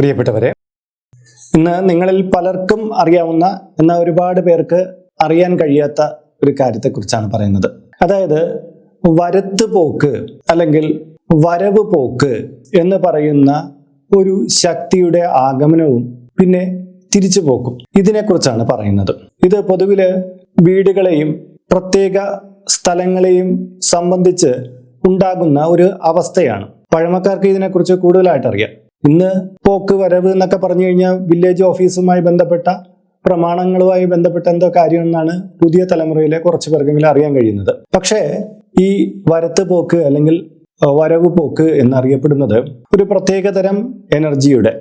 പ്രിയപ്പെട്ടവരെ ഇന്ന് നിങ്ങളിൽ പലർക്കും അറിയാവുന്ന എന്നാൽ ഒരുപാട് പേർക്ക് അറിയാൻ കഴിയാത്ത ഒരു കാര്യത്തെക്കുറിച്ചാണ് പറയുന്നത്. അതായത് വരത്ത് പോക്ക് അല്ലെങ്കിൽ വരവ് പോക്ക് എന്ന് പറയുന്ന ഒരു ശക്തിയുടെ ആഗമനവും പിന്നെ തിരിച്ചു പോക്കും. ഇതിനെക്കുറിച്ചാണ് പറയുന്നത്. ഇത് പൊതുവിൽ വീടുകളെയും പ്രത്യേക സ്ഥലങ്ങളെയും സംബന്ധിച്ച് ഉണ്ടാകുന്ന ഒരു അവസ്ഥയാണ്. പഴമക്കാർക്ക് ഇതിനെക്കുറിച്ച് കൂടുതലായിട്ട് അറിയാം ഇന്ന് പോക്ക് വരവ് എന്നൊക്കെ പറഞ്ഞു കഴിഞ്ഞാൽ വില്ലേജ് ഓഫീസുമായി ബന്ധപ്പെട്ട പ്രമാണങ്ങളുമായി ബന്ധപ്പെട്ട എന്തോ കാര്യം എന്നാണ് പുതിയ തലമുറയിലെ കുറച്ച് പേർക്കെങ്കിലും അറിയാൻ കഴിയുന്നത്. പക്ഷേ ഈ വരത്ത് പോക്ക് അല്ലെങ്കിൽ വരവ് പോക്ക് എന്നറിയപ്പെടുന്നത് ഒരു പ്രത്യേക തരം എനർജിയുടെ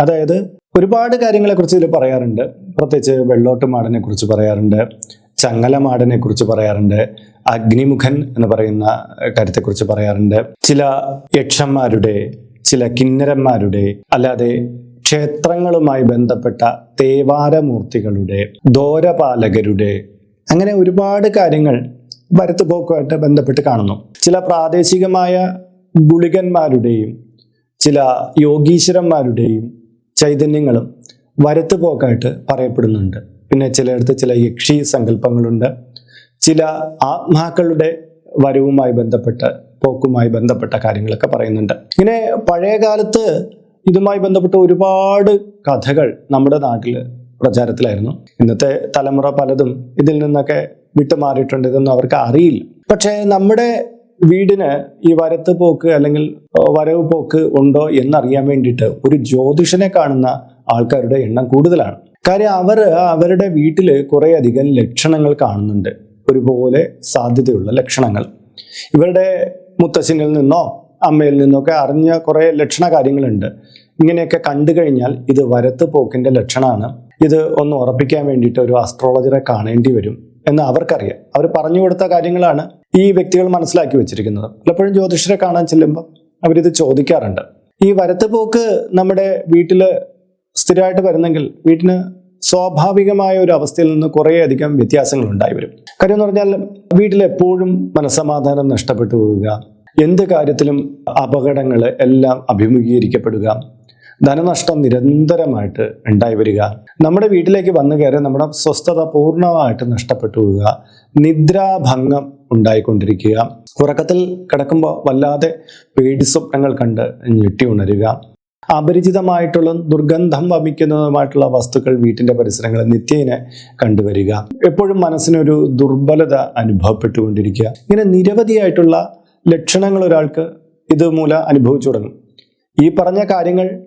അതായത് ഒരുപാട് കാര്യങ്ങളെക്കുറിച്ച് ഇതിൽ പറയാറുണ്ട്. പ്രത്യേകിച്ച് വെള്ളോട്ട് മാടനെ കുറിച്ച് പറയാറുണ്ട് ചങ്ങല മാടനെ കുറിച്ച് പറയാറുണ്ട് അഗ്നിമുഖൻ എന്ന് പറയുന്ന കാര്യത്തെക്കുറിച്ച് പറയാറുണ്ട്. ചില യക്ഷന്മാരുടെ ചില കിന്നരന്മാരുടെ അല്ലാതെ ക്ഷേത്രങ്ങളുമായി ബന്ധപ്പെട്ട തേവാരമൂർത്തികളുടെ ദോരപാലകരുടെ അങ്ങനെ ഒരുപാട് കാര്യങ്ങൾ വരത്തുപോക്കുമായിട്ട് ബന്ധപ്പെട്ട് കാണുന്നു. ചില പ്രാദേശികമായ ഗുളികന്മാരുടെയും ചില യോഗീശ്വരന്മാരുടെയും ചൈതന്യങ്ങളും വരത്തുപോക്കായിട്ട് പറയപ്പെടുന്നുണ്ട്. പിന്നെ ചിലയിടത്ത് ചില യക്ഷി സങ്കല്പങ്ങളുണ്ട്. ചില ആത്മാക്കളുടെ വരവുമായി ബന്ധപ്പെട്ട് പോക്കുമായി ബന്ധപ്പെട്ട കാര്യങ്ങളൊക്കെ പറയുന്നുണ്ട്. ഇങ്ങനെ പഴയ കാലത്ത് ഇതുമായി ബന്ധപ്പെട്ട ഒരുപാട് കഥകൾ നമ്മുടെ നാട്ടിൽ പ്രചാരത്തിലായിരുന്നു. ഇന്നത്തെ തലമുറ പലതും ഇതിൽ നിന്നൊക്കെ വിട്ടുമാറിയിട്ടുണ്ട് ഇതൊന്നും അവർക്ക് അറിയില്ല. പക്ഷേ നമ്മുടെ വീടിന് ഈ വരത്ത് പോക്ക് അല്ലെങ്കിൽ വരവ് പോക്ക് ഉണ്ടോ എന്നറിയാൻ വേണ്ടിയിട്ട് ഒരു ജ്യോതിഷനെ കാണുന്ന ആൾക്കാരുടെ എണ്ണം കൂടുതലാണ്. കാര്യം അവർ അവരുടെ വീട്ടിൽ കുറേയധികം ലക്ഷണങ്ങൾ കാണുന്നുണ്ട്. ഒരുപോലെ സാധ്യതയുള്ള ലക്ഷണങ്ങൾ. ഇവരുടെ മുത്തശ്ശനിൽ നിന്നോ അമ്മയിൽ നിന്നോ ഒക്കെ അറിഞ്ഞ കുറേ ലക്ഷണ കാര്യങ്ങളുണ്ട്. ഇങ്ങനെയൊക്കെ കണ്ടു കഴിഞ്ഞാൽ ഇത് വരത്ത് പോക്കിന്റെ ലക്ഷണമാണ്. ഇത് ഒന്ന് ഉറപ്പിക്കാൻ വേണ്ടിയിട്ട് ഒരു ആസ്ട്രോളജറെ കാണേണ്ടി വരും എന്ന് അവർക്കറിയാം. അവർ പറഞ്ഞു കൊടുത്ത കാര്യങ്ങളാണ് ഈ വ്യക്തികൾ മനസ്സിലാക്കി വെച്ചിരിക്കുന്നത്. പലപ്പോഴും ജ്യോതിഷരെ കാണാൻ ചെല്ലുമ്പോൾ അവരിത് ചോദിക്കാറുണ്ട്. ഈ വരത്ത് പോക്ക് നമ്മുടെ വീട്ടിൽ സ്ഥിരമായിട്ട് വരുന്നെങ്കിൽ വീട്ടിന് സ്വാഭാവികമായ ഒരു അവസ്ഥയിൽ നിന്ന് കുറേയധികം വ്യത്യാസങ്ങൾ ഉണ്ടായി വരും. കാര്യം എന്ന് പറഞ്ഞാൽ വീട്ടിലെപ്പോഴും മനസ്സമാധാനം നഷ്ടപ്പെട്ടു പോവുക എന്ത് കാര്യത്തിലും അപകടങ്ങൾ എല്ലാം അഭിമുഖീകരിക്കപ്പെടുക ധനനഷ്ടം നിരന്തരമായിട്ട് ഉണ്ടായി വരിക നമ്മുടെ വീട്ടിലേക്ക് വന്നു കയറി നമ്മുടെ സ്വസ്ഥത പൂർണമായിട്ട് നഷ്ടപ്പെട്ടു പോവുക നിദ്രാഭംഗം ഉണ്ടായിക്കൊണ്ടിരിക്കുക ഉറക്കത്തിൽ കിടക്കുമ്പോൾ വല്ലാതെ പേടി സ്വപ്നങ്ങൾ കണ്ട് ഞെട്ടി ഉണരുക അപരിചിതമായിട്ടുള്ള ദുർഗന്ധം വമിക്കുന്നതുമായിട്ടുള്ള വസ്തുക്കൾ വീട്ടിന്റെ പരിസരങ്ങളിൽ നിത്യേന കണ്ടുവരിക. എപ്പോഴും മനസ്സിനൊരു ദുർബലത അനുഭവപ്പെട്ടുകൊണ്ടിരിക്കുക. ഇങ്ങനെ നിരവധിയായിട്ടുള്ള ലക്ഷണങ്ങൾ ഒരാൾക്ക് ഇത് മൂലം അനുഭവിച്ചു തുടങ്ങും. ഈ പറഞ്ഞ കാര്യങ്ങൾ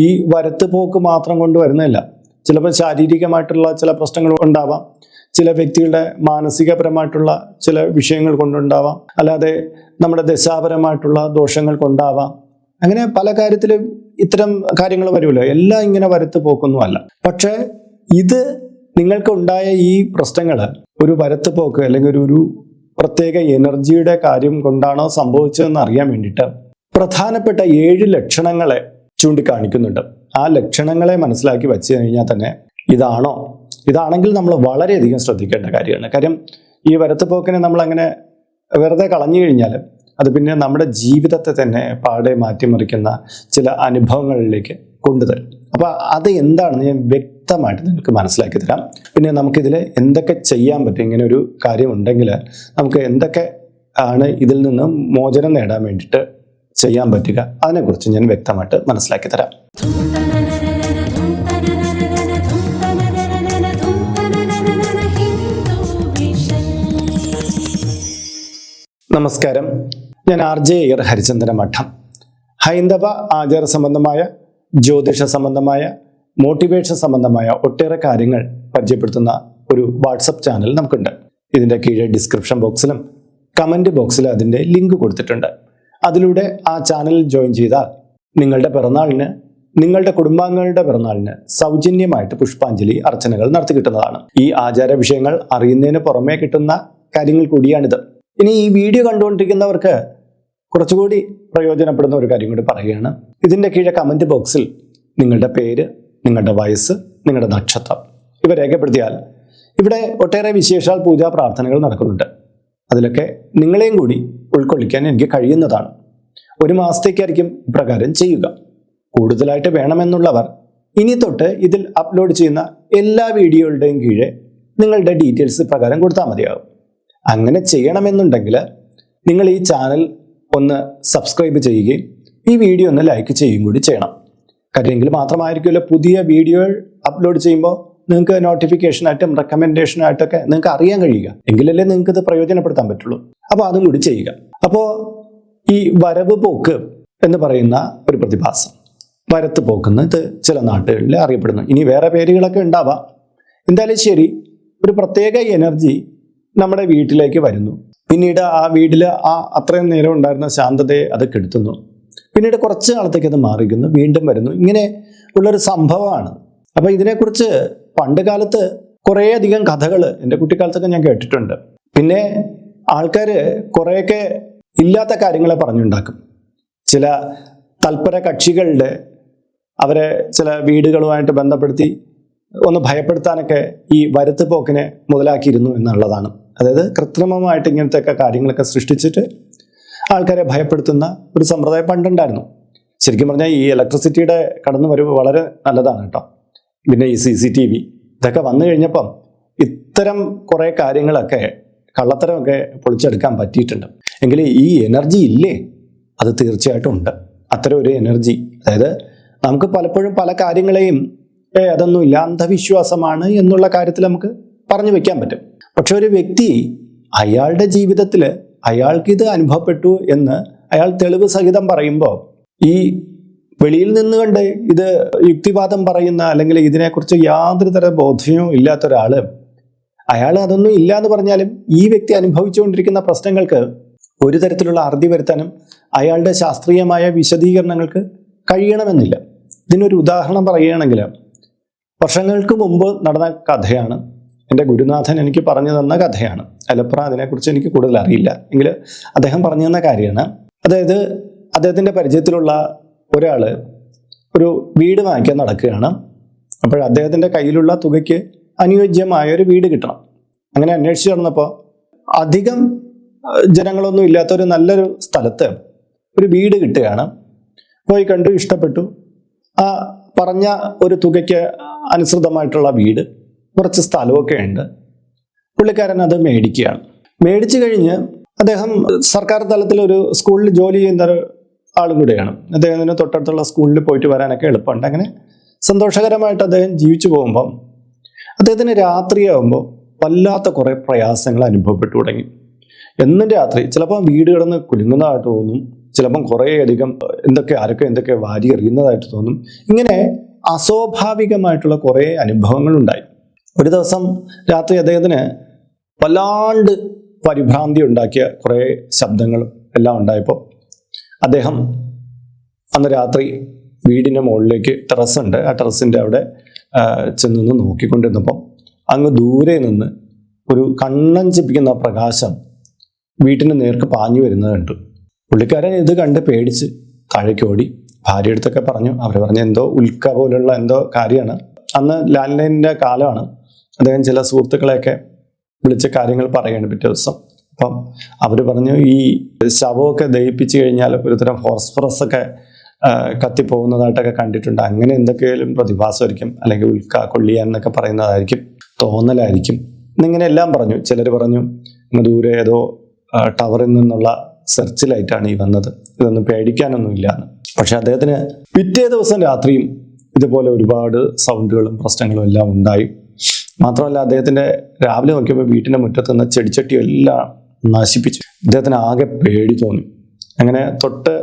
ഈ വരത്ത് പോക്ക് മാത്രം കൊണ്ട് വരുന്നതല്ല. ചിലപ്പോൾ ശാരീരികമായിട്ടുള്ള ചില പ്രശ്നങ്ങൾ ഉണ്ടാവാം. ചില വ്യക്തികളുടെ മാനസികപരമായിട്ടുള്ള ചില വിഷയങ്ങൾ കൊണ്ടുണ്ടാവാം. അല്ലാതെ നമ്മുടെ ദശാപരമായിട്ടുള്ള ദോഷങ്ങൾ കൊണ്ടാവാം. അങ്ങനെ പല കാര്യത്തിലും ഇത്തരം കാര്യങ്ങൾ വരുമല്ലോ എല്ലാം ഇങ്ങനെ വരത്ത് പോക്കൊന്നുമല്ല. പക്ഷേ ഇത് നിങ്ങൾക്ക് ഉണ്ടായ ഈ പ്രശ്നങ്ങൾ ഒരു വരത്ത് പോക്ക് അല്ലെങ്കിൽ ഒരു പ്രത്യേക എനർജിയുടെ കാര്യം കൊണ്ടാണോ സംഭവിച്ചതെന്ന് അറിയാൻ വേണ്ടിയിട്ട് പ്രധാനപ്പെട്ട ഏഴ് ലക്ഷണങ്ങളെ ചൂണ്ടിക്കാണിക്കുന്നുണ്ട്. ആ ലക്ഷണങ്ങളെ മനസ്സിലാക്കി വെച്ച് കഴിഞ്ഞാൽ തന്നെ ഇതാണോ? ഇതാണെങ്കിൽ നമ്മൾ വളരെയധികം ശ്രദ്ധിക്കേണ്ട കാര്യമാണ്. കാര്യം ഈ വരത്ത് പോക്കിനെ നമ്മൾ അങ്ങനെ വെറുതെ കളഞ്ഞു കഴിഞ്ഞാൽ അത് പിന്നെ നമ്മുടെ ജീവിതത്തെ തന്നെ പാടെ മാറ്റിമറിക്കുന്ന ചില അനുഭവങ്ങളിലേക്ക് കൊണ്ടുതരും. അപ്പൊ അത് എന്താണെന്ന് ഞാൻ വ്യക്തമായിട്ട് നിങ്ങൾക്ക് മനസ്സിലാക്കി തരാം. പിന്നെ നമുക്കിതിൽ എന്തൊക്കെ ചെയ്യാൻ പറ്റും? ഇങ്ങനെ ഒരു കാര്യം ഉണ്ടെങ്കിൽ നമുക്ക് എന്തൊക്കെ ആണ് ഇതിൽ നിന്ന് മോചനം നേടാൻ വേണ്ടിയിട്ട് ചെയ്യാൻ പറ്റുക? അതിനെക്കുറിച്ച് ഞാൻ വ്യക്തമായിട്ട് മനസ്സിലാക്കി തരാം. നമസ്കാരം. ഞാൻ ആർ ജെ അയ്യർ ഹരിചന്ദ്ര മഠം. ഹൈന്ദവ ആചാര സംബന്ധമായ ജ്യോതിഷ സംബന്ധമായ മോട്ടിവേഷൻ സംബന്ധമായ ഒട്ടേറെ കാര്യങ്ങൾ പരിചയപ്പെടുത്തുന്ന ഒരു വാട്സപ്പ് ചാനൽ നമുക്കുണ്ട്. ഇതിന്റെ കീഴെ ഡിസ്ക്രിപ്ഷൻ ബോക്സിലും കമന്റ് ബോക്സിലും അതിന്റെ ലിങ്ക് കൊടുത്തിട്ടുണ്ട്. അതിലൂടെ ആ ചാനൽ ജോയിൻ ചെയ്താൽ നിങ്ങളുടെ പിറന്നാളിന് നിങ്ങളുടെ കുടുംബാംഗങ്ങളുടെ പിറന്നാളിന് സൗജന്യമായിട്ട് പുഷ്പാഞ്ജലി അർച്ചനകൾ നടത്തി കിട്ടുന്നതാണ്. ഈ ആചാര വിഷയങ്ങൾ അറിയുന്നതിന് പുറമേ കിട്ടുന്ന കാര്യങ്ങൾ കൂടിയാണിത്. ഇനി ഈ വീഡിയോ കണ്ടുകൊണ്ടിരിക്കുന്നവർക്ക് കുറച്ചുകൂടി പ്രയോജനപ്പെടുന്ന ഒരു കാര്യം കൂടി പറയുകയാണ്. ഇതിന്റെ കീഴെ കമന്റ് ബോക്സിൽ നിങ്ങളുടെ പേര് നിങ്ങളുടെ വയസ്സ് നിങ്ങളുടെ നക്ഷത്രം. ഇവ രേഖപ്പെടുത്തിയാൽ ഇവിടെ ഒട്ടേറെ വിശേഷാൽ പൂജാ പ്രാർത്ഥനകൾ നടക്കുന്നുണ്ട്. അതിലൊക്കെ നിങ്ങളെയും കൂടി ഉൾക്കൊള്ളിക്കാൻ എനിക്ക് കഴിയുന്നതാണ്. ഒരു മാസത്തേക്കായിരിക്കും ഇപ്രകാരം ചെയ്യുക. കൂടുതലായിട്ട് വേണമെന്നുള്ളവർ ഇനി തൊട്ട് ഇതിൽ അപ്ലോഡ് ചെയ്യുന്ന എല്ലാ വീഡിയോകളുടെയും കീഴെ നിങ്ങളുടെ ഡീറ്റെയിൽസ് പ്രകാരം കൊടുത്താൽ മതിയാകും. അങ്ങനെ ചെയ്യണമെന്നുണ്ടെങ്കിൽ നിങ്ങൾ ഈ ചാനൽ ഒന്ന് സബ്സ്ക്രൈബ് ചെയ്യുകയും ഈ വീഡിയോ ഒന്ന് ലൈക്ക് ചെയ്യുകയും കൂടി ചെയ്യണം. കാര്യമെങ്കിൽ മാത്രമായിരിക്കുമല്ലോ പുതിയ വീഡിയോകൾ അപ്ലോഡ് ചെയ്യുമ്പോൾ നിങ്ങൾക്ക് നോട്ടിഫിക്കേഷനായിട്ടും റെക്കമെൻഡേഷനായിട്ടൊക്കെ നിങ്ങൾക്ക് അറിയാൻ കഴിയുക. എങ്കിലല്ലേ നിങ്ങൾക്ക് ഇത് പ്രയോജനപ്പെടുത്താൻ പറ്റുള്ളൂ. അപ്പോൾ അതും കൂടി ചെയ്യുക. അപ്പോൾ ഈ വരവ് പോക്ക് എന്ന് പറയുന്ന ഒരു പ്രതിഭാസം. വരത്ത് പോക്കുന്ന ഇത് ചില നാട്ടുകളിൽ അറിയപ്പെടുന്നു. ഇനി വേറെ പേരുകളൊക്കെ ഉണ്ടാവാം. എന്തായാലും ശരി ഒരു പ്രത്യേക എനർജി നമ്മുടെ വീട്ടിലേക്ക് വരുന്നു. പിന്നീട് ആ വീട്ടിൽ ആ അത്രയും നേരം ഉണ്ടായിരുന്ന ശാന്തതയെ അത് കെടുത്തുന്നു. പിന്നീട് കുറച്ച് കാലത്തേക്ക് അത് മാറിക്കുന്നു വീണ്ടും വരുന്നു. ഇങ്ങനെ ഉള്ളൊരു സംഭവമാണ്. അപ്പോൾ ഇതിനെക്കുറിച്ച് പണ്ട് കാലത്ത് കുറേയധികം കഥകൾ എന്റെ കുട്ടിക്കാലത്തൊക്കെ ഞാൻ കേട്ടിട്ടുണ്ട്. പിന്നെ ആൾക്കാർ കുറേയൊക്കെ ഇല്ലാത്ത കാര്യങ്ങളെ പറഞ്ഞുണ്ടാക്കും. ചില തൽപര കക്ഷികളുടെ അവരെ ചില വീടുകളുമായിട്ട് ബന്ധപ്പെടുത്തി ഒന്ന് ഭയപ്പെടുത്താനൊക്കെ ഈ വരുത്ത് പോക്കിനെ മുതലാക്കിയിരുന്നു എന്നുള്ളതാണ്. അതായത് കൃത്രിമമായിട്ട് ഇങ്ങനത്തെയൊക്കെ കാര്യങ്ങളൊക്കെ സൃഷ്ടിച്ചിട്ട് ആൾക്കാരെ ഭയപ്പെടുത്തുന്ന ഒരു സമ്പ്രദായം പണ്ടുണ്ടായിരുന്നു. ശരിക്കും പറഞ്ഞാൽ ഈ ഇലക്ട്രിസിറ്റിയുടെ കടന്നു വരവ് വളരെ നല്ലതാണ് കേട്ടോ. പിന്നെ ഈ സി സി ടി വി ഇതൊക്കെ വന്നു കഴിഞ്ഞപ്പം ഇത്തരം കുറേ കാര്യങ്ങളൊക്കെ കള്ളത്തരമൊക്കെ പൊളിച്ചെടുക്കാൻ പറ്റിയിട്ടുണ്ട്. എങ്കിൽ ഈ എനർജി ഇല്ലേ? അത് തീർച്ചയായിട്ടും ഉണ്ട്. അത്തരം ഒരു എനർജി അതായത് നമുക്ക് പലപ്പോഴും പല കാര്യങ്ങളെയും ഏ അതൊന്നുമില്ല അന്ധവിശ്വാസമാണ് എന്നുള്ള കാര്യത്തിൽ നമുക്ക് പറഞ്ഞു വെക്കാൻ പറ്റും. പക്ഷെ ഒരു വ്യക്തി അയാളുടെ ജീവിതത്തിൽ അയാൾക്ക് ഇത് അനുഭവപ്പെട്ടു എന്ന് അയാൾ തെളിവ് സഹിതം പറയുമ്പോൾ ഈ വെളിയിൽ നിന്നുകൊണ്ട് ഇത് യുക്തിവാദം പറയുന്ന അല്ലെങ്കിൽ ഇതിനെക്കുറിച്ച് യാതൊരു തര ബോധ്യവും ഇല്ലാത്ത ഒരാൾ അയാൾ അതൊന്നും ഇല്ല എന്ന് പറഞ്ഞാലും ഈ വ്യക്തി അനുഭവിച്ചുകൊണ്ടിരിക്കുന്ന പ്രശ്നങ്ങൾക്ക് ഒരു തരത്തിലുള്ള അറുതി വരുത്താനും അയാളുടെ ശാസ്ത്രീയമായ വിശദീകരണങ്ങൾക്ക് കഴിയണമെന്നില്ല. ഇതിനൊരു ഉദാഹരണം പറയുകയാണെങ്കിൽ വർഷങ്ങൾക്ക് മുമ്പ് നടന്ന കഥയാണ് എന്റെ ഗുരുനാഥൻ എനിക്ക് പറഞ്ഞു തന്ന കഥയാണ്. അലപ്ര അതിനെക്കുറിച്ച് എനിക്ക് കൂടുതൽ അറിയില്ല. എങ്കിൽ അദ്ദേഹം പറഞ്ഞു തന്ന കാര്യമാണ്. അതായത് അദ്ദേഹത്തിന്റെ പരിചയത്തിലുള്ള ഒരാൾ ഒരു വീട് വാങ്ങിക്കാൻ നടക്കുകയാണ്. അപ്പോൾ അദ്ദേഹത്തിന്റെ കയ്യിലുള്ള തുകയ്ക്ക് അനുയോജ്യമായ ഒരു വീട് കിട്ടണം. അങ്ങനെ അന്വേഷിച്ച് നടന്നപ്പോൾ അധികം ജനങ്ങളൊന്നും ഇല്ലാത്ത ഒരു നല്ലൊരു സ്ഥലത്ത് ഒരു വീട് കിട്ടുകയാണ്. പോയി കണ്ടു ഇഷ്ടപ്പെട്ടു. ആ പറഞ്ഞ ഒരു തുകയ്ക്ക് അനുസൃതമായിട്ടുള്ള വീട്. കുറച്ച് സ്ഥലമൊക്കെ ഉണ്ട്. പുള്ളിക്കാരൻ അത് മേടിക്കുകയാണ്. മേടിച്ചു കഴിഞ്ഞ് അദ്ദേഹം സർക്കാർ തലത്തിൽ ഒരു സ്കൂളിൽ ജോലി ചെയ്യുന്ന ഒരു ആളും കൂടെയാണ്. അദ്ദേഹത്തിന് തൊട്ടടുത്തുള്ള സ്കൂളിൽ പോയിട്ട് വരാനൊക്കെ എളുപ്പമുണ്ട്. അങ്ങനെ സന്തോഷകരമായിട്ട് അദ്ദേഹം ജീവിച്ചു പോകുമ്പം അദ്ദേഹത്തിന് രാത്രിയാകുമ്പോൾ വല്ലാത്ത കുറേ പ്രയാസങ്ങൾ അനുഭവപ്പെട്ടു തുടങ്ങി. എന്നും രാത്രി ചിലപ്പോൾ വീട് കിടന്ന് കുലുങ്ങുന്നതായിട്ട് തോന്നും. ചിലപ്പം കുറേയധികം എന്തൊക്കെ ആരൊക്കെ എന്തൊക്കെ വാരി എറിയുന്നതായിട്ട് തോന്നും. ഇങ്ങനെ അസ്വാഭാവികമായിട്ടുള്ള കുറേ അനുഭവങ്ങളുണ്ടായി ഒരു ദിവസം രാത്രി അദ്ദേഹത്തിന് വല്ലാണ്ട് പരിഭ്രാന്തി ഉണ്ടാക്കിയ കുറേ ശബ്ദങ്ങളും എല്ലാം ഉണ്ടായപ്പോൾ അദ്ദേഹം അന്ന് രാത്രി വീടിന്റെ മുകളിലേക്ക് ടെറസ് ഉണ്ട് ആ ടെറസിന്റെ അവിടെ ചെന്ന് നോക്കിക്കൊണ്ടിരുന്നപ്പം അങ്ങ് ദൂരെ നിന്ന് ഒരു കണ്ണഞ്ചിപ്പിക്കുന്ന പ്രകാശം വീട്ടിന് നേർക്ക് പാഞ്ഞു വരുന്നത് കണ്ടു. പുള്ളിക്കാരൻ ഇത് കണ്ട് പേടിച്ച് താഴേക്ക് ഓടി ഭാര്യ അടുത്തൊക്കെ പറഞ്ഞു. അവർ പറഞ്ഞ എന്തോ ഉൽക്ക പോലുള്ള എന്തോ കാര്യമാണ്. അന്ന് ലാൻഡ് ലൈനിന്റെ കാലമാണ്. അദ്ദേഹം ചില സുഹൃത്തുക്കളെയൊക്കെ വിളിച്ച കാര്യങ്ങൾ പറയുകയാണ് പിറ്റേ ദിവസം. അപ്പം അവർ പറഞ്ഞു ഈ ശവമൊക്കെ ദഹിപ്പിച്ചു കഴിഞ്ഞാൽ ഒരുതരം ഹോസ്ഫറസ് ഒക്കെ കത്തിപ്പോകുന്നതായിട്ടൊക്കെ കണ്ടിട്ടുണ്ട്. അങ്ങനെ എന്തൊക്കെയാലും പ്രതിഭാസമായിരിക്കും അല്ലെങ്കിൽ ഉൽക്ക കൊള്ളിയാൻ എന്നൊക്കെ പറയുന്നതായിരിക്കും തോന്നലായിരിക്കും. എന്നിങ്ങനെ എല്ലാം പറഞ്ഞു. ചിലർ പറഞ്ഞു ദൂരെ ഏതോ ടവറിൽ നിന്നുള്ള സെർച്ച് ലൈറ്റാണ് ഈ വന്നത്. ഇതൊന്നും പേടിക്കാനൊന്നുമില്ല പക്ഷെ അദ്ദേഹത്തിന് പിറ്റേ ദിവസം രാത്രിയും ഇതുപോലെ ഒരുപാട് സൗണ്ടുകളും പ്രശ്നങ്ങളും എല്ലാം ഉണ്ടായി. മാത്രമല്ല അദ്ദേഹത്തിന്റെ രാവിലെ നോക്കിയപ്പോൾ വീട്ടിന്റെ മുറ്റത്ത് നിന്ന് ചെടിച്ചട്ടിയും എല്ലാം നശിപ്പിച്ചു. ഇദ്ദേഹത്തിന് ആകെ പേടി തോന്നി. അങ്ങനെ തൊട്ട്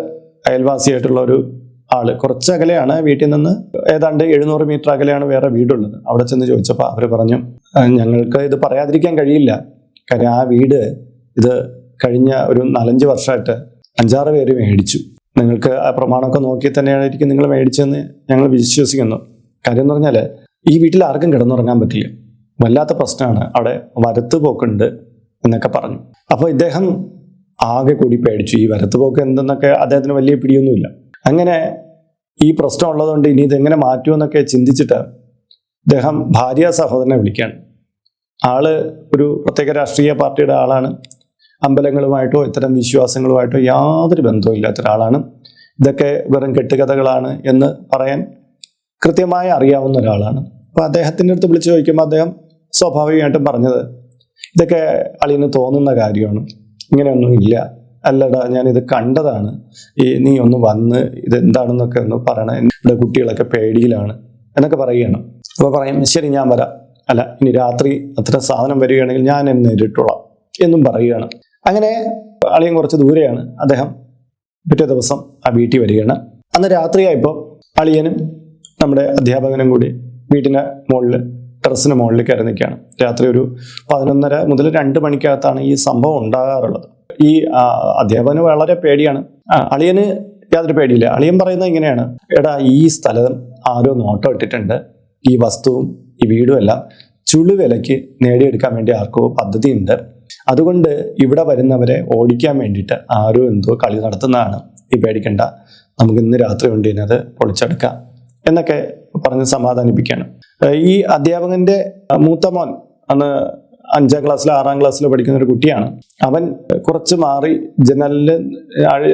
അയൽവാസിയായിട്ടുള്ള ഒരു ആൾ കുറച്ച് അകലെയാണ് വീട്ടിൽ നിന്ന് ഏതാണ്ട് എഴുന്നൂറ് മീറ്റർ അകലെയാണ് വേറെ വീടുള്ളത്. അവിടെ ചെന്ന് ചോദിച്ചപ്പോൾ അവർ പറഞ്ഞു ഞങ്ങൾക്ക് ഇത് പറയാതിരിക്കാൻ കഴിയില്ല. കാര്യം ആ വീട് ഇത് കഴിഞ്ഞ ഒരു നാലഞ്ച് വർഷമായിട്ട് അഞ്ചാറ് പേര് മേടിച്ചു. നിങ്ങൾക്ക് ആ പ്രമാണമൊക്കെ നോക്കി തന്നെയായിരിക്കും നിങ്ങൾ മേടിച്ചെന്ന് ഞങ്ങൾ വിശ്വസിക്കുന്നു. കാര്യം എന്ന് പറഞ്ഞാൽ ഈ വീട്ടിൽ ആർക്കും കിടന്നുറങ്ങാൻ പറ്റില്ല. വല്ലാത്ത പ്രശ്നമാണ്. അവിടെ വരത്ത് പോക്കുണ്ട് എന്നൊക്കെ പറഞ്ഞു. അപ്പോൾ ഇദ്ദേഹം ആകെ കൂടി പേടിച്ചു. ഈ വരത്ത് പോക്ക് എന്തെന്നൊക്കെ അദ്ദേഹത്തിന് വലിയ പിടിയൊന്നുമില്ല. അങ്ങനെ ഈ പ്രശ്നം ഉള്ളതുകൊണ്ട് ഇനി ഇതെങ്ങനെ മാറ്റുമെന്നൊക്കെ ചിന്തിച്ചിട്ട് അദ്ദേഹം ഭാര്യ സഹോദരനെ വിളിക്കുകയാണ്. ആൾ ഒരു പ്രത്യേക രാഷ്ട്രീയ പാർട്ടിയുടെ ആളാണ്. അമ്പലങ്ങളുമായിട്ടോ ഇത്തരം വിശ്വാസങ്ങളുമായിട്ടോ യാതൊരു ബന്ധവും ഇല്ലാത്ത ഒരാളാണ്. ഇതൊക്കെ വെറും കെട്ടുകഥകളാണ് എന്ന് പറയാൻ കൃത്യമായി അറിയാവുന്ന ഒരാളാണ്. അപ്പോൾ അദ്ദേഹത്തിന്റെ അടുത്ത് വിളിച്ചു ചോദിക്കുമ്പോൾ അദ്ദേഹം സ്വാഭാവികമായിട്ടും പറഞ്ഞത്. ഇതൊക്കെ അളിയന് തോന്നുന്ന കാര്യമാണ്. ഇങ്ങനെയൊന്നും ഇല്ല. അല്ലടാ ഞാനിത് കണ്ടതാണ്. ഈ നീ ഒന്ന് വന്ന് ഇത് എന്താണെന്നൊക്കെ ഒന്ന് പറയണം. എന്റെ കുട്ടികളൊക്കെ പേടിയിലാണ് എന്നൊക്കെ പറയുകയാണ്. അപ്പോൾ പറയും ശരി ഞാൻ വരാം. അല്ല ഇനി രാത്രി അത്ര സാധനം വരികയാണെങ്കിൽ ഞാൻ എന്നെ നേരിട്ടോളാം എന്നും പറയുകയാണ്. അങ്ങനെ അളിയൻ കുറച്ച് ദൂരെയാണ്. അദ്ദേഹം പിറ്റേ ദിവസം ആ വീട്ടിൽ വരികയാണ്. അന്ന് രാത്രിയായപ്പോൾ അളിയനും നമ്മുടെ അധ്യാപകനും കൂടി വീട്ടിന്റെ മുകളിൽ ടെറസിന് മുകളിൽ കയറി നിൽക്കുകയാണ്. രാത്രി ഒരു പതിനൊന്നര മുതൽ രണ്ട് മണിക്കകത്താണ് ഈ സംഭവം ഉണ്ടാകാറുള്ളത്. ഈ അധ്യാപകന് വളരെ പേടിയാണ്. അളിയന് യാതൊരു പേടിയില്ല. അളിയൻ പറയുന്നത് ഇങ്ങനെയാണ്. എടാ ഈ സ്ഥലം ആരോ നോട്ടം ഇട്ടിട്ടുണ്ട്. ഈ വസ്തുവും ഈ വീടും എല്ലാം ചുളുവിലയ്ക്ക് നേടിയെടുക്കാൻ വേണ്ടി ആർക്കോ പദ്ധതിയുണ്ട്. അതുകൊണ്ട് ഇവിടെ വരുന്നവരെ ഓടിക്കാൻ വേണ്ടിയിട്ട് ആരോ എന്തോ കളി നടത്തുന്നതാണ്. ഈ പേടിക്കണ്ട. നമുക്ക് ഇന്ന് രാത്രി കൊണ്ട് ഇതിനത് പൊളിച്ചെടുക്കാം. എന്നൊക്കെ പറഞ്ഞ് സമാധാനിപ്പിക്കുകയാണ്. ഈ അധ്യാപകന്റെ മൂത്ത മോൻ അന്ന് അഞ്ചാം ക്ലാസ്സിലോ ആറാം ക്ലാസ്സിലോ പഠിക്കുന്ന ഒരു കുട്ടിയാണ്. അവൻ കുറച്ച് മാറി ജനലിൽ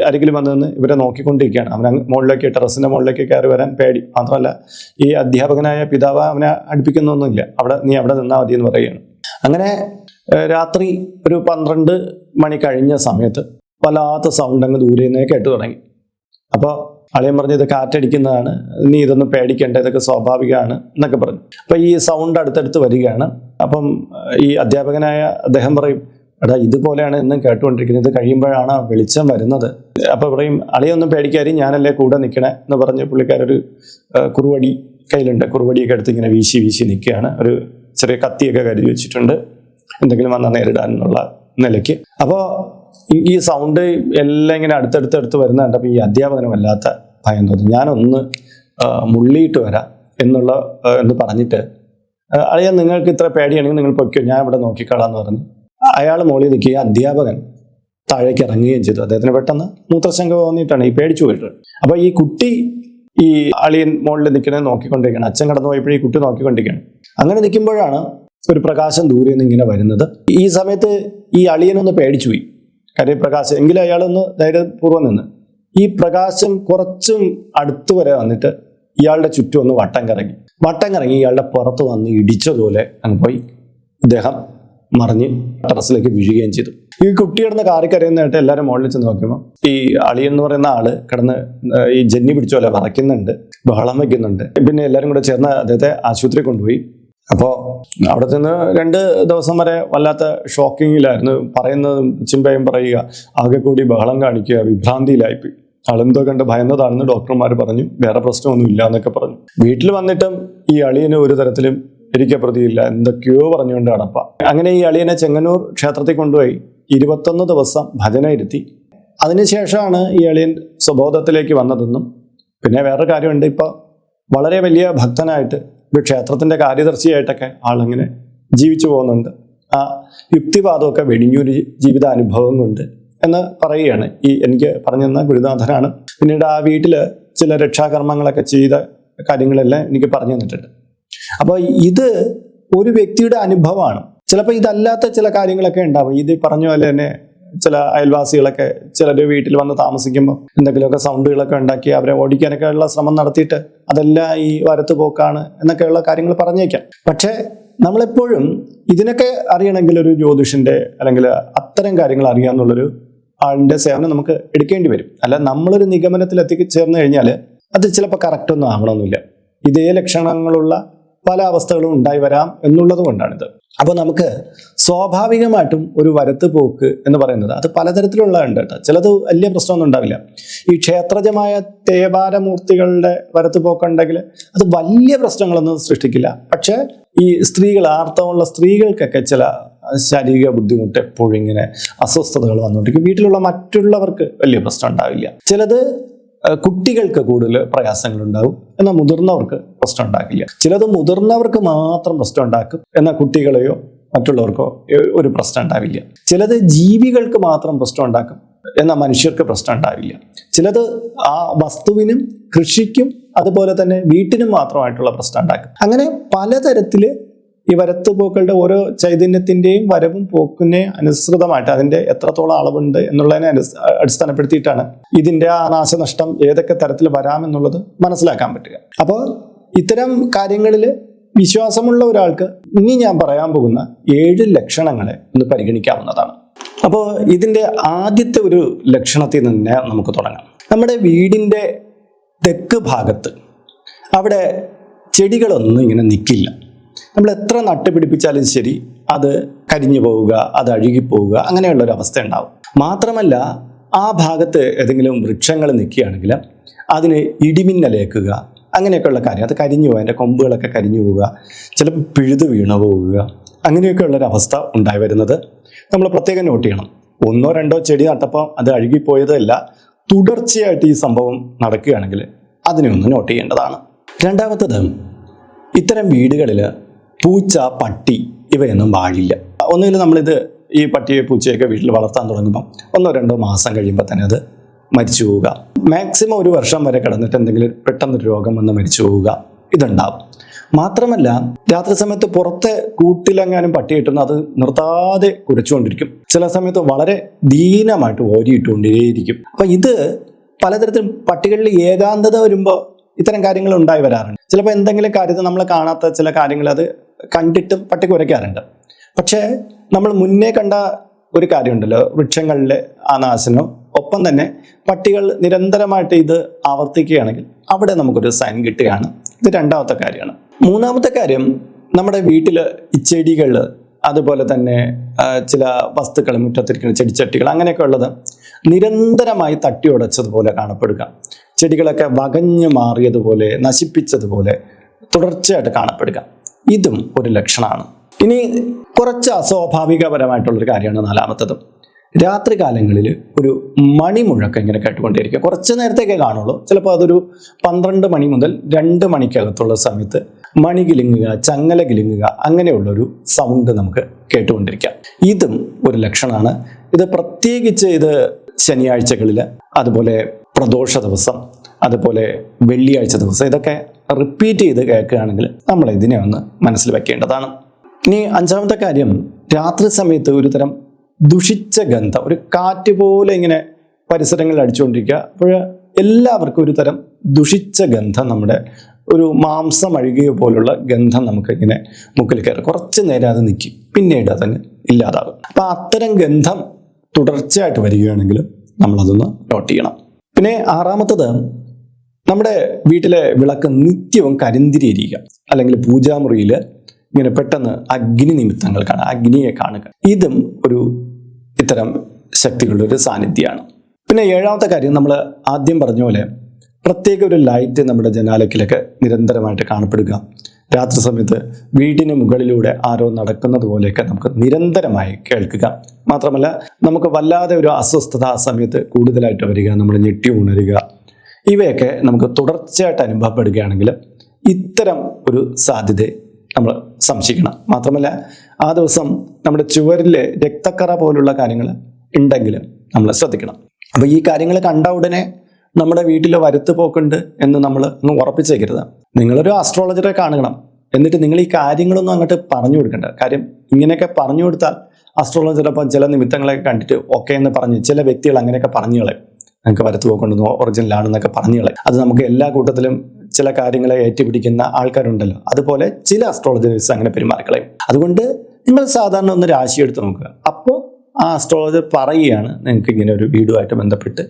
അരികിൽ വന്നു നിന്ന് ഇവരെ നോക്കിക്കൊണ്ടിരിക്കുകയാണ്. അവൻ മുകളിലേക്ക് ടെറസിന്റെ മുകളിലേക്ക് കയറി വരാൻ പേടി. മാത്രമല്ല ഈ അധ്യാപകനായ പിതാവ് അവനെ അടുപ്പിക്കുന്നൊന്നുമില്ല. അവിടെ നീ അവിടെ നിന്നാൽ മതി എന്ന് പറയുകയാണ്. അങ്ങനെ രാത്രി ഒരു പന്ത്രണ്ട് മണി കഴിഞ്ഞ സമയത്ത് വല്ലാത്ത സൗണ്ട് അങ്ങ് ദൂരെ നിന്നേ കേട്ടു തുടങ്ങി. അപ്പോൾ അളിയൻ പറഞ്ഞു ഇത് കാറ്റടിക്കുന്നതാണ്. നീ ഇതൊന്നും പേടിക്കേണ്ട ഇതൊക്കെ സ്വാഭാവികമാണ് എന്നൊക്കെ പറഞ്ഞു. അപ്പം ഈ സൗണ്ട് അടുത്തടുത്ത് വരികയാണ്. അപ്പം ഈ അധ്യാപകനായ അദ്ദേഹം പറയും എടാ ഇതുപോലെയാണ് എന്നും കേട്ടുകൊണ്ടിരിക്കുന്നത്. ഇത് കഴിയുമ്പോഴാണ് വെളിച്ചം വരുന്നത്. അപ്പോൾ പറയും അളിയൊന്നും പേടിക്കാരി ഞാനല്ലേ കൂടെ നിൽക്കണേ എന്ന് പറഞ്ഞ് പുള്ളിക്കാരൊരു കുറുവടി കയ്യിലുണ്ട്. കുറുവടിയൊക്കെ എടുത്ത് ഇങ്ങനെ വീശി വീശി നിൽക്കുകയാണ് ഒരു ചെറിയ കത്തിയൊക്കെ കരുതി വെച്ചിട്ടുണ്ട്. എന്തെങ്കിലും വന്നാൽ നേരിടാനുള്ള നിലയ്ക്ക്. അപ്പോൾ ഈ സൗണ്ട് എല്ലാം ഇങ്ങനെ അടുത്തടുത്തടുത്ത് വരുന്ന കണ്ടപ്പോൾ ഈ അധ്യാപകന് വല്ലാത്ത ഭയം തോന്നി. ഞാനൊന്ന് മുള്ളിയിട്ട് വരാം എന്നുള്ള എന്ന് പറഞ്ഞിട്ട് ആ, നിങ്ങൾക്ക് ഇത്ര പേടിയാണെങ്കിൽ നിങ്ങൾ പൊയ്ക്കോ ഞാൻ ഇവിടെ നോക്കിക്കളാന്ന് പറഞ്ഞു. അയാൾ മുകളിൽ നിൽക്കുകയും അധ്യാപകൻ താഴേക്ക് ഇറങ്ങുകയും ചെയ്തു. അദ്ദേഹത്തിന് പെട്ടെന്ന് മൂത്രശങ്ക തോന്നിയിട്ടാണ് ഈ പേടിച്ചു പോയിട്ട്. അപ്പോൾ ഈ കുട്ടി ഈ അളിയൻ മുകളിൽ നിൽക്കുന്നത് നോക്കിക്കൊണ്ടിരിക്കുകയാണ്. അച്ഛൻ കടന്നു പോയപ്പോഴും ഈ കുട്ടി നോക്കിക്കൊണ്ടിരിക്കുകയാണ്. അങ്ങനെ നിൽക്കുമ്പോഴാണ് ഒരു പ്രകാശം ദൂരെ നിന്ന് ഇങ്ങനെ വരുന്നത്. ഈ സമയത്ത് ഈ അളിയനൊന്ന് പേടിച്ചു പോയി. കാര്യം പ്രകാശം എങ്കിലും അയാളൊന്ന് ധൈര്യപൂർവം നിന്ന്. ഈ പ്രകാശം കുറച്ചും അടുത്ത് വരെ വന്നിട്ട് ഇയാളുടെ ചുറ്റും ഒന്ന് വട്ടം കറങ്ങി. വട്ടം കറങ്ങി ഇയാളുടെ പുറത്ത് വന്ന് ഇടിച്ചതുപോലെ അങ്ങ് പോയി. ഇദ്ദേഹം മറിഞ്ഞ് ടെറസിലേക്ക് വീഴുകയും ചെയ്തു. ഈ കുട്ടി കിടന്ന് കാറി കരയുന്നതായിട്ട് എല്ലാവരും മുകളിൽ ചെന്ന് നോക്കുമ്പോൾ ഈ അളി എന്ന് പറയുന്ന ആൾ കിടന്ന് ഈ ജന്നി പിടിച്ച പോലെ വറയ്ക്കുന്നുണ്ട് ബഹളം വയ്ക്കുന്നുണ്ട് പിന്നെ എല്ലാവരും കൂടെ ചേർന്ന് അദ്ദേഹത്തെ ആശുപത്രി കൊണ്ടുപോയി. അപ്പോൾ അവിടെ ചെന്ന് രണ്ട് ദിവസം വരെ വല്ലാത്ത ഷോക്കിങ്ങിലായിരുന്നു. പറയുന്നത് ചിമ്പയും പറയുക ആകെ കൂടി ബഹളം കാണിക്കുക വിഭ്രാന്തിയിലായിപ്പോയി. അളിന്തോ കണ്ട് ഭയന്നതാണെന്ന് ഡോക്ടർമാർ പറഞ്ഞു. വേറെ പ്രശ്നമൊന്നും ഇല്ല എന്നൊക്കെ പറഞ്ഞു. വീട്ടിൽ വന്നിട്ടും ഈ അളിയന് ഒരു തരത്തിലും എനിക്ക് പ്രതിയില്ല. എന്തൊക്കെയോ പറഞ്ഞുകൊണ്ട് അടപ്പ അങ്ങനെ ഈ അളിയനെ ചെങ്ങന്നൂർ ക്ഷേത്രത്തിൽ കൊണ്ടുപോയി. ഇരുപത്തൊന്ന് ദിവസം ഭജന ഇരുത്തി. അതിനുശേഷമാണ് ഈ അളിയൻ സ്വബോധത്തിലേക്ക് വന്നതെന്നും പിന്നെ വേറൊരു കാര്യമുണ്ട്. ഇപ്പൊ വളരെ വലിയ ഭക്തനായിട്ട് ഒരു ക്ഷേത്രത്തിന്റെ കാര്യദർശിയായിട്ടൊക്കെ ആളങ്ങനെ ജീവിച്ചു പോകുന്നുണ്ട്. ആ യുക്തിവാദമൊക്കെ വെടിഞ്ഞൊരു ജീവിതാനുഭവം കൊണ്ട് എന്ന് പറയുകയാണ് ഈ എനിക്ക് പറഞ്ഞു തന്ന ഗുരുനാഥനാണ്. പിന്നീട് ആ വീട്ടിൽ ചില രക്ഷാകർമ്മങ്ങളൊക്കെ ചെയ്ത കാര്യങ്ങളെല്ലാം എനിക്ക് പറഞ്ഞു തന്നിട്ടുണ്ട്. അപ്പോൾ ഇത് ഒരു വ്യക്തിയുടെ അനുഭവമാണ്. ചിലപ്പോൾ ഇതല്ലാത്ത ചില കാര്യങ്ങളൊക്കെ ഉണ്ടാവും. ഇത് പറഞ്ഞ പോലെ തന്നെ ചില അയൽവാസികളൊക്കെ ചിലർ വീട്ടിൽ വന്ന് താമസിക്കുമ്പോൾ എന്തെങ്കിലുമൊക്കെ സൗണ്ടുകളൊക്കെ ഉണ്ടാക്കി അവരെ ഓടിക്കാനൊക്കെ ഉള്ള ശ്രമം നടത്തിയിട്ട് അതെല്ലാം ഈ വരത്ത് പോക്കാണ് എന്നൊക്കെയുള്ള കാര്യങ്ങൾ പറഞ്ഞേക്കാം. പക്ഷേ നമ്മളെപ്പോഴും ഇതിനൊക്കെ അറിയണമെങ്കിൽ ഒരു ജ്യോതിഷിന്റെ അല്ലെങ്കിൽ അത്തരം കാര്യങ്ങൾ അറിയാമെന്നുള്ളൊരു ആളിന്റെ സേവനം നമുക്ക് എടുക്കേണ്ടി വരും. അല്ല നമ്മളൊരു നിഗമനത്തിൽ എത്തിച്ചേർന്ന് കഴിഞ്ഞാൽ അത് ചിലപ്പോൾ കറക്റ്റൊന്നും ആവണമെന്നില്ല ഇതേ ലക്ഷണങ്ങളുള്ള പല അവസ്ഥകളും ഉണ്ടായി വരാം എന്നുള്ളത് കൊണ്ടാണിത്. അപ്പോൾ നമുക്ക് സ്വാഭാവികമായിട്ടും ഒരു വരത്ത് പോക്ക് എന്ന് പറയുന്നത് അത് പലതരത്തിലുള്ളതുണ്ട് കേട്ടോ. ചിലത് വലിയ പ്രശ്നമൊന്നും ഉണ്ടാവില്ല. ഈ ക്ഷേത്രജമായ തേവാരമൂർത്തികളുടെ വരത്ത് പോക്കുണ്ടെങ്കിൽ അത് വലിയ പ്രശ്നങ്ങളൊന്നും സൃഷ്ടിക്കില്ല. പക്ഷേ ഈ സ്ത്രീകൾ ആർത്തവമുള്ള സ്ത്രീകൾക്കൊക്കെ ചില ശാരീരിക ബുദ്ധിമുട്ട് എപ്പോഴും ഇങ്ങനെ അസ്വസ്ഥതകൾ വന്നുകൊണ്ടിരിക്കും. വീട്ടിലുള്ള മറ്റുള്ളവർക്ക് വലിയ പ്രശ്നം ഉണ്ടാവില്ല. ചിലത് കുട്ടികൾക്ക് കൂടുതൽ പ്രയാസങ്ങൾ ഉണ്ടാവും എന്നാൽ മുതിർന്നവർക്ക് പ്രശ്നം ഉണ്ടാക്കില്ല ചിലത് മുതിർന്നവർക്ക് മാത്രം പ്രശ്നം ഉണ്ടാക്കും എന്നാൽ കുട്ടികളെയോ മറ്റുള്ളവർക്കോ ഒരു പ്രശ്നം ഉണ്ടാവില്ല. ചിലത് ജീവികൾക്ക് മാത്രം പ്രശ്നം ഉണ്ടാക്കും എന്നാൽ മനുഷ്യർക്ക് പ്രശ്നം ഉണ്ടാവില്ല. ചിലത് ആ വസ്തുവിനും കൃഷിക്കും അതുപോലെ തന്നെ വീട്ടിനും മാത്രമായിട്ടുള്ള പ്രശ്നം ഉണ്ടാക്കും. അങ്ങനെ പലതരത്തിൽ ഈ വരത്ത് പൂക്കളുടെ ഓരോ ചൈതന്യത്തിന്റെയും വരവും പോക്കിനെ അനുസൃതമായിട്ട് അതിന്റെ എത്രത്തോളം അളവുണ്ട് എന്നുള്ളതിനെ അടിസ്ഥാനപ്പെടുത്തിയിട്ടാണ് ഇതിന്റെ ആ നാശനഷ്ടം ഏതൊക്കെ തരത്തിൽ വരാമെന്നുള്ളത് മനസ്സിലാക്കാൻ പറ്റുക. അപ്പോൾ ഇത്തരം കാര്യങ്ങളിൽ വിശ്വാസമുള്ള ഒരാൾക്ക് ഇനി ഞാൻ പറയാൻ പോകുന്ന ഏഴ് ലക്ഷണങ്ങളെ ഒന്ന് പരിഗണിക്കാവുന്നതാണ്. അപ്പോൾ ഇതിന്റെ ആദ്യത്തെ ഒരു ലക്ഷണത്തിൽ നിന്ന് നമുക്ക് തുടങ്ങാം. നമ്മുടെ വീടിന്റെ തെക്ക് ഭാഗത്ത് അവിടെ ചെടികളൊന്നും ഇങ്ങനെ നിൽക്കില്ല നമ്മൾ എത്ര നട്ടുപിടിപ്പിച്ചാലും ശരി അത് കരിഞ്ഞു പോവുക അത് അഴുകിപ്പോവുക അങ്ങനെയുള്ള ഒരു അവസ്ഥ ഉണ്ടാവും. മാത്രമല്ല ആ ഭാഗത്ത് ഏതെങ്കിലും വൃക്ഷങ്ങൾ നിൽക്കുകയാണെങ്കിൽ അതിന് ഇടിമിന്നലേക്കുക അങ്ങനെയൊക്കെയുള്ള കാര്യം. അത് കരിഞ്ഞു പോകുക അതിന്റെ കൊമ്പുകളൊക്കെ കരിഞ്ഞു പോവുക ചിലപ്പോൾ പിഴുതു വീണു പോവുക അങ്ങനെയൊക്കെയുള്ളൊരു അവസ്ഥ ഉണ്ടായി വരുന്നത്. നമ്മൾ പ്രത്യേകം നോട്ട് ചെയ്യണം. ഒന്നോ രണ്ടോ ചെടി നട്ടപ്പോൾ അത് അഴുകിപ്പോയതല്ല തുടർച്ചയായിട്ട് ഈ സംഭവം നടക്കുകയാണെങ്കിൽ അതിനെ ഒന്ന് നോട്ട് ചെയ്യേണ്ടതാണ്. രണ്ടാമത്തത് ഇത്തരം വീടുകളിൽ പൂച്ച പട്ടി ഇവയൊന്നും വാഴില്ല. ഒന്നുകിൽ നമ്മളിത് ഈ പട്ടിയെ പൂച്ചയൊക്കെ വീട്ടിൽ വളർത്താൻ തുടങ്ങുമ്പോൾ ഒന്നോ രണ്ടോ മാസം കഴിയുമ്പോൾ തന്നെ അത് മരിച്ചു പോവുക. മാക്സിമം ഒരു വർഷം വരെ കിടന്നിട്ട് എന്തെങ്കിലും പെട്ടെന്നൊരു രോഗം വന്ന് മരിച്ചു പോവുക ഇതുണ്ടാവും. മാത്രമല്ല രാത്രി സമയത്ത് പുറത്തെ കൂട്ടിലെങ്ങാനും പട്ടി കിട്ടുന്ന അത് നിർത്താതെ കുരച്ചുകൊണ്ടിരിക്കും. ചില സമയത്ത് വളരെ ദീനമായിട്ട് ഓരിയിട്ടുകൊണ്ടേയിരിക്കും. അപ്പം ഇത് പലതരത്തിലും പട്ടികളിൽ ഏകാന്തത വരുമ്പോൾ ഇത്തരം കാര്യങ്ങൾ ഉണ്ടായി വരാറുണ്ട്. ചിലപ്പോൾ എന്തെങ്കിലും കാര്യത്തിൽ നമ്മൾ കാണാത്ത ചില കാര്യങ്ങൾ അത് കണ്ടിട്ടും പട്ടി കുരയ്ക്കാറുണ്ട് പക്ഷേ നമ്മൾ മുന്നേ കണ്ട ഒരു കാര്യമുണ്ടല്ലോ വൃക്ഷങ്ങളിലെ ആ നാശനം ഒപ്പം തന്നെ പട്ടികൾ നിരന്തരമായിട്ട് ഇത് ആവർത്തിക്കുകയാണെങ്കിൽ അവിടെ നമുക്കൊരു സൈൻ കിട്ടുകയാണ്. ഇത് രണ്ടാമത്തെ കാര്യമാണ്. മൂന്നാമത്തെ കാര്യം നമ്മുടെ വീട്ടിൽ ചെടികൾ അതുപോലെ തന്നെ ചില വസ്തുക്കൾ മുറ്റത്തിരിക്കുന്ന ചെടിച്ചട്ടികൾ അങ്ങനെയൊക്കെ ഉള്ളത് നിരന്തരമായി തട്ടി ഉടച്ചതുപോലെ കാണപ്പെടുക. ചെടികളൊക്കെ വകഞ്ഞു മാറിയതുപോലെ നശിപ്പിച്ചതുപോലെ തുടർച്ചയായിട്ട് കാണപ്പെടുക. ഇതും ഒരു ലക്ഷണമാണ്. ഇനി കുറച്ച് അസ്വാഭാവികപരമായിട്ടുള്ളൊരു കാര്യമാണ് നാലാമത്തതും. രാത്രി കാലങ്ങളിൽ ഒരു മണിമുഴക്കം ഇങ്ങനെ കേട്ടുകൊണ്ടേയിരിക്കുക കുറച്ച് നേരത്തേക്കേ കാണുള്ളൂ. ചിലപ്പോൾ അതൊരു പന്ത്രണ്ട് മണി മുതൽ രണ്ട് മണിക്കകത്തുള്ള സമയത്ത് മണി കിലുങ്ങുക ചങ്ങല കിലുങ്ങുക അങ്ങനെയുള്ളൊരു സൗണ്ട് നമുക്ക് കേട്ടുകൊണ്ടിരിക്കാം. ഇതും ഒരു ലക്ഷണമാണ്. ഇത് പ്രത്യേകിച്ച് ഇത് ശനിയാഴ്ചകളിൽ അതുപോലെ പ്രദോഷ ദിവസം അതുപോലെ വെള്ളിയാഴ്ച ദിവസം ഇതൊക്കെ റിപ്പീറ്റ് ചെയ്ത് കേൾക്കുകയാണെങ്കിൽ നമ്മൾ ഇതിനെ ഒന്ന് മനസ്സിൽ വെക്കേണ്ടതാണ്. ഇനി അഞ്ചാമത്തെ കാര്യം രാത്രി സമയത്ത് ഒരു തരം ദുഷിച്ച ഗന്ധം ഒരു കാറ്റ് പോലെ ഇങ്ങനെ പരിസരങ്ങളിൽ അടിച്ചുകൊണ്ടിരിക്കുക. അപ്പോൾ എല്ലാവർക്കും ഒരു തരം ദുഷിച്ച ഗന്ധം നമ്മുടെ ഒരു മാംസം അഴുകിയ പോലുള്ള ഗന്ധം നമുക്ക് ഇങ്ങനെ മുക്കിൽ കയറും. കുറച്ച് നേരം അത് നിൽക്കും പിന്നീട് അതങ്ങ് ഇല്ലാതാകും. അപ്പം അത്തരം ഗന്ധം തുടർച്ചയായിട്ട് വരികയാണെങ്കിൽ നമ്മളതൊന്ന് നോട്ട് ചെയ്യണം. പിന്നെ ആറാമത്തത് നമ്മുടെ വീട്ടിലെ വിളക്ക് നിത്യവും കരിന്തിരിയിരിക്കുക. അല്ലെങ്കിൽ പൂജാമുറിയിൽ ഇങ്ങനെ പെട്ടെന്ന് അഗ്നി നിമിത്തങ്ങൾ കാണുക അഗ്നിയെ കാണുക. ഇതും ഒരു ഇത്തരം ശക്തികളുടെ ഒരു സാന്നിധ്യമാണ് പിന്നെ ഏഴാമത്തെ കാര്യം നമ്മൾ ആദ്യം പറഞ്ഞ പോലെ പ്രത്യേക ഒരു ലൈറ്റ് നമ്മുടെ ജനാലക്കിലൊക്കെ നിരന്തരമായിട്ട് കാണപ്പെടുക. രാത്രി സമയത്ത് വീടിന് മുകളിലൂടെ ആരോ നടക്കുന്നത് പോലെയൊക്കെ നമുക്ക് നിരന്തരമായി കേൾക്കുക. മാത്രമല്ല നമുക്ക് വല്ലാതെ ഒരു അസ്വസ്ഥത ആ സമയത്ത് കൂടുതലായിട്ട് വരിക നമ്മൾ ഞെട്ടി ഉണരുക. ഇവയൊക്കെ നമുക്ക് തുടർച്ചയായിട്ട് അനുഭവപ്പെടുകയാണെങ്കിൽ ഇത്തരം ഒരു സാധ്യത നമ്മൾ സംശയിക്കണം. മാത്രമല്ല ആ ദിവസം നമ്മുടെ ചുവരിൽ രക്തക്കറ പോലുള്ള കാര്യങ്ങൾ ഉണ്ടെങ്കിൽ നമ്മൾ ശ്രദ്ധിക്കണം. അപ്പോൾ ഈ കാര്യങ്ങൾ കണ്ട ഉടനെ നമ്മുടെ വീട്ടിൽ വരുത്ത് പോക്കുണ്ട് എന്ന് നമ്മൾ ഒന്ന് ഉറപ്പിച്ചേക്കരുത്. നിങ്ങളൊരു ആസ്ട്രോളജറെ കാണണം. എന്നിട്ട് നിങ്ങൾ ഈ കാര്യങ്ങളൊന്നും അങ്ങോട്ട് പറഞ്ഞു കൊടുക്കണ്ട. കാര്യം ഇങ്ങനെയൊക്കെ പറഞ്ഞു കൊടുത്താൽ ആസ്ട്രോളജർ ചില നിമിത്തങ്ങളൊക്കെ കണ്ടിട്ട് ഓക്കെ എന്ന് പറഞ്ഞ് ചില വ്യക്തികൾ അങ്ങനെയൊക്കെ പറഞ്ഞു കളയും. നിങ്ങൾക്ക് വരത്ത് പോക്കൊണ്ടെന്നോ ഒറിജിനലാണെന്നൊക്കെ പറഞ്ഞു കളയും അത് നമുക്ക് എല്ലാ കൂട്ടത്തിലും ചില കാര്യങ്ങളെ ഏറ്റുപിടിക്കുന്ന ആൾക്കാരുണ്ടല്ലോ. അതുപോലെ ചില അസ്ട്രോളജേഴ്സ് അങ്ങനെ പെരുമാറിക്കളയും. അതുകൊണ്ട് നിങ്ങൾ സാധാരണ ഒന്ന് രാശി എടുത്ത് നോക്കുക. അപ്പോൾ ആ അസ്ട്രോളജർ പറയുകയാണ് നിങ്ങൾക്ക് ഇങ്ങനെ ഒരു വീടുമായിട്ട് ബന്ധപ്പെട്ട്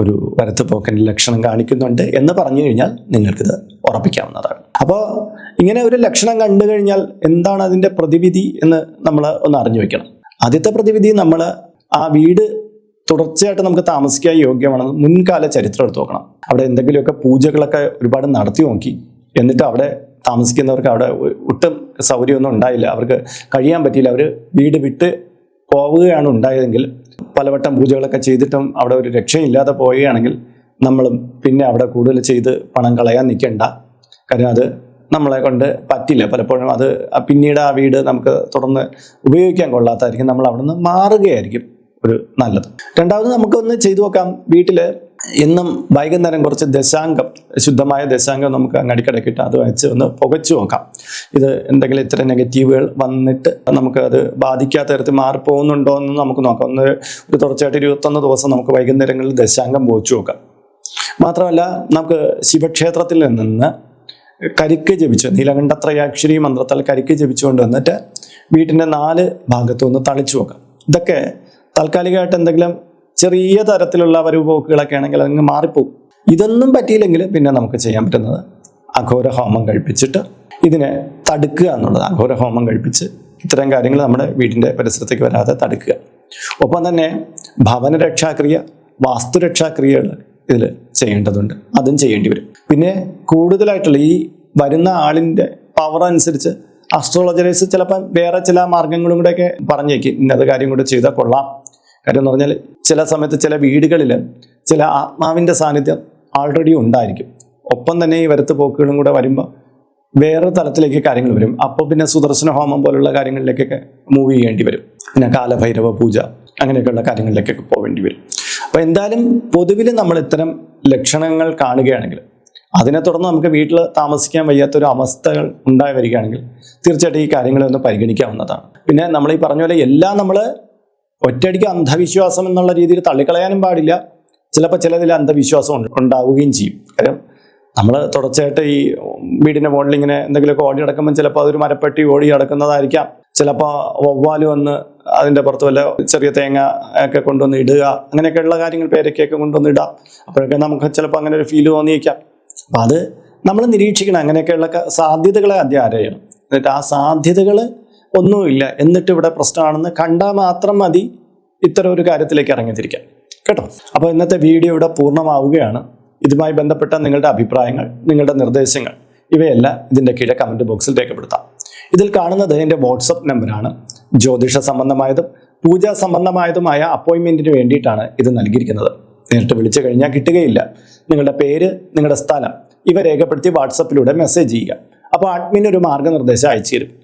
ഒരു വരത്ത് പോക്കന്റെ ലക്ഷണം കാണിക്കുന്നുണ്ട് എന്ന് പറഞ്ഞു കഴിഞ്ഞാൽ നിങ്ങൾക്കിത് ഉറപ്പിക്കാവുന്നതാണ്. അപ്പോൾ ഇങ്ങനെ ഒരു ലക്ഷണം കണ്ടു കഴിഞ്ഞാൽ എന്താണ് അതിന്റെ പ്രതിവിധി എന്ന് നമ്മൾ ഒന്ന് അറിഞ്ഞു വെക്കണം. ആദ്യത്തെ പ്രതിവിധി നമ്മൾ ആ വീട് തുടർച്ചയായിട്ട് നമുക്ക് താമസിക്കാൻ യോഗ്യമാണെന്ന് മുൻകാല ചരിത്രം എടുത്ത് നോക്കണം. അവിടെ എന്തെങ്കിലുമൊക്കെ പൂജകളൊക്കെ ഒരുപാട് നടത്തി നോക്കി. എന്നിട്ട് അവിടെ താമസിക്കുന്നവർക്ക് അവിടെ ഒട്ടും സൗകര്യമൊന്നും ഉണ്ടായില്ല. അവർക്ക് കഴിയാൻ പറ്റിയില്ല. അവർ വീട് വിട്ട് പോവുകയാണ് ഉണ്ടായതെങ്കിൽ പലവട്ടം പൂജകളൊക്കെ ചെയ്തിട്ടും അവിടെ ഒരു രക്ഷയില്ലാതെ പോവുകയാണെങ്കിൽ നമ്മളും പിന്നെ അവിടെ കൂടുതൽ ചെയ്ത് പണം കളയാൻ നിൽക്കേണ്ട. കാരണം അത് നമ്മളെ കൊണ്ട് പറ്റില്ല. പലപ്പോഴും അത് പിന്നീട് ആ വീട് നമുക്ക് തുടർന്ന് ഉപയോഗിക്കാൻ കൊള്ളാത്തായിരിക്കും. നമ്മൾ അവിടെ നിന്ന് മാറുകയായിരിക്കും. ഒരു നല്ലത്. രണ്ടാമത് നമുക്കൊന്ന് ചെയ്തു നോക്കാം. വീട്ടിൽ എന്നും വൈകുന്നേരം കുറച്ച് ദശാംഗം ശുദ്ധമായ ദശാംഗം നമുക്ക് അങ്ങടിക്കടക്കിട്ട് അത് വെച്ച് ഒന്ന് പുകച്ചു നോക്കാം. ഇത് എന്തെങ്കിലും ഇത്ര നെഗറ്റീവുകൾ വന്നിട്ട് നമുക്ക് അത് ബാധിക്കാത്ത തരത്തിൽ മാറിപ്പോകുന്നുണ്ടോ എന്ന് നമുക്ക് നോക്കാം. ഒന്ന് ഒരു തുടർച്ചയായിട്ട് ഇരുപത്തൊന്ന് ദിവസം നമുക്ക് വൈകുന്നേരങ്ങളിൽ ദശാംഗം പോച്ചു നോക്കാം. മാത്രമല്ല നമുക്ക് ശിവക്ഷേത്രത്തിൽ നിന്ന് കരിക്ക് ജപിച്ചു നീലകണ്ഠത്രയാക്ഷരി മന്ത്രത്താൽ കരിക്ക് ജപിച്ചുകൊണ്ട് വന്നിട്ട് വീട്ടിന്റെ നാല് ഭാഗത്തു ഒന്ന് തളിച്ചു നോക്കാം. ഇതൊക്കെ താൽക്കാലികമായിട്ട് എന്തെങ്കിലും ചെറിയ തരത്തിലുള്ള വരവുപോക്കുകളൊക്കെ ആണെങ്കിൽ അതങ്ങ് മാറിപ്പോകും. ഇതൊന്നും പറ്റിയില്ലെങ്കിൽ പിന്നെ നമുക്ക് ചെയ്യാൻ പറ്റുന്നത് അഘോര ഹോമം കഴിപ്പിച്ചിട്ട് ഇതിനെ തടുക്കുക എന്നുള്ളത് അഘോര ഹോമം കഴിപ്പിച്ച് ഇത്തരം കാര്യങ്ങൾ നമ്മുടെ വീടിന്റെ പരിസരത്തേക്ക് വരാതെ തടുക്കുക. ഒപ്പം തന്നെ ഭവനരക്ഷാക്രിയ വാസ്തുരക്ഷാക്രിയകൾ ഇതിൽ ചെയ്യേണ്ടതുണ്ട്. അതും ചെയ്യേണ്ടി വരും. പിന്നെ കൂടുതലായിട്ടുള്ള ഈ വരുന്ന ആളിന്റെ പവർ അനുസരിച്ച് അസ്ട്രോളജേഴ്സ് ചിലപ്പോൾ വേറെ ചില മാർഗങ്ങളും കൂടെയൊക്കെ പറഞ്ഞേക്കും. ഇന്നത് കാര്യം കൂടെ ചെയ്താൽ കൊള്ളാം. കാര്യം എന്ന് പറഞ്ഞാൽ ചില സമയത്ത് ചില വീടുകളിൽ ചില ആത്മാവിന്റെ സാന്നിധ്യം ആൾറെഡി ഉണ്ടായിരിക്കും. ഒപ്പം തന്നെ ഈ വരത്ത് പോക്കുകളും കൂടെ വരുമ്പോൾ വേറെ തലത്തിലേക്ക് കാര്യങ്ങൾ വരും. അപ്പോൾ പിന്നെ സുദർശന ഹോമം പോലുള്ള കാര്യങ്ങളിലേക്കൊക്കെ മൂവ് ചെയ്യേണ്ടി വരും. പിന്നെ കാലഭൈരവ പൂജ അങ്ങനെയൊക്കെയുള്ള കാര്യങ്ങളിലേക്കൊക്കെ പോകേണ്ടി വരും. അപ്പോൾ എന്തായാലും പൊതുവിൽ നമ്മൾ ഇത്തരം ലക്ഷണങ്ങൾ കാണുകയാണെങ്കിൽ അതിനെ തുടർന്ന് നമുക്ക് വീട്ടിൽ താമസിക്കാൻ വയ്യാത്ത ഒരു അവസ്ഥകൾ ഉണ്ടായി വരികയാണെങ്കിൽ തീർച്ചയായിട്ടും ഈ കാര്യങ്ങളെ ഒന്ന് പരിഗണിക്കാവുന്നതാണ്. പിന്നെ നമ്മൾ ഈ പറഞ്ഞ പോലെ എല്ലാം നമ്മൾ ഒറ്റയടിക്ക് അന്ധവിശ്വാസം എന്നുള്ള രീതിയിൽ തള്ളിക്കളയാനും പാടില്ല. ചിലപ്പോൾ ചിലതിൽ അന്ധവിശ്വാസം ഉണ്ടാവുകയും ചെയ്യും. കാര്യം നമ്മൾ തുടർച്ചയായിട്ട് ഈ വീടിന്റെ മുകളിൽ ഇങ്ങനെ എന്തെങ്കിലുമൊക്കെ ഓടി നടക്കുമ്പോൾ ചിലപ്പോൾ അതൊരു മരപ്പെട്ടി ഓടി നടക്കുന്നതായിരിക്കാം. ചിലപ്പോൾ വവ്വാൽ വന്ന് അതിന്റെ പുറത്ത് വല്ല ചെറിയ തേങ്ങ ഒക്കെ കൊണ്ടുവന്ന് ഇടുക. അങ്ങനെയൊക്കെയുള്ള കാര്യങ്ങൾ പേരൊക്കെയൊക്കെ കൊണ്ടുവന്ന് ഇടാം. അപ്പോഴൊക്കെ നമുക്ക് ചിലപ്പോൾ അങ്ങനെ ഒരു ഫീൽ തോന്നിയേക്കാം. അപ്പം അത് നമ്മൾ നിരീക്ഷിക്കണം. അങ്ങനെയൊക്കെയുള്ള സാധ്യതകളെ ആരായണം എന്നിട്ട് ആ സാധ്യതകൾ ഒന്നുമില്ല. എന്നിട്ട് ഇവിടെ പ്രശ്നമാണെന്ന് കണ്ടാൽ മാത്രം മതി ഇത്തരം ഒരു കാര്യത്തിലേക്ക് ഇറങ്ങിത്തിരിക്കാൻ. കേട്ടോ? അപ്പോൾ ഇന്നത്തെ വീഡിയോ ഇവിടെ പൂർണമാവുകയാണ്. ഇതുമായി ബന്ധപ്പെട്ട നിങ്ങളുടെ അഭിപ്രായങ്ങൾ നിങ്ങളുടെ നിർദ്ദേശങ്ങൾ ഇവയെല്ലാം ഇതിന്റെ കീഴെ കമന്റ് ബോക്സിൽ രേഖപ്പെടുത്താം. ഇതിൽ കാണുന്നത് എന്റെ വാട്സപ്പ് നമ്പറാണ് ജ്യോതിഷ സംബന്ധമായതും പൂജാ സംബന്ധമായതുമായ അപ്പോയിൻമെന്റിന് വേണ്ടിയിട്ടാണ് ഇത് നൽകിയിരിക്കുന്നത്. നേരിട്ട് വിളിച്ചു കഴിഞ്ഞാൽ കിട്ടുകയില്ല. നിങ്ങളുടെ പേര് നിങ്ങളുടെ സ്ഥലം ഇവ രേഖപ്പെടുത്തി വാട്സപ്പിലൂടെ മെസ്സേജ് ചെയ്യുക. അപ്പോൾ അഡ്മിൻ ഒരു മാർഗനിർദ്ദേശം അയച്ചു തരും.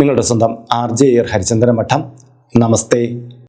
നിങ്ങളുടെ സ്വന്തം ആർ ജെ എർ ഹരിചന്ദ്രൻ മഠം നമസ്തേ.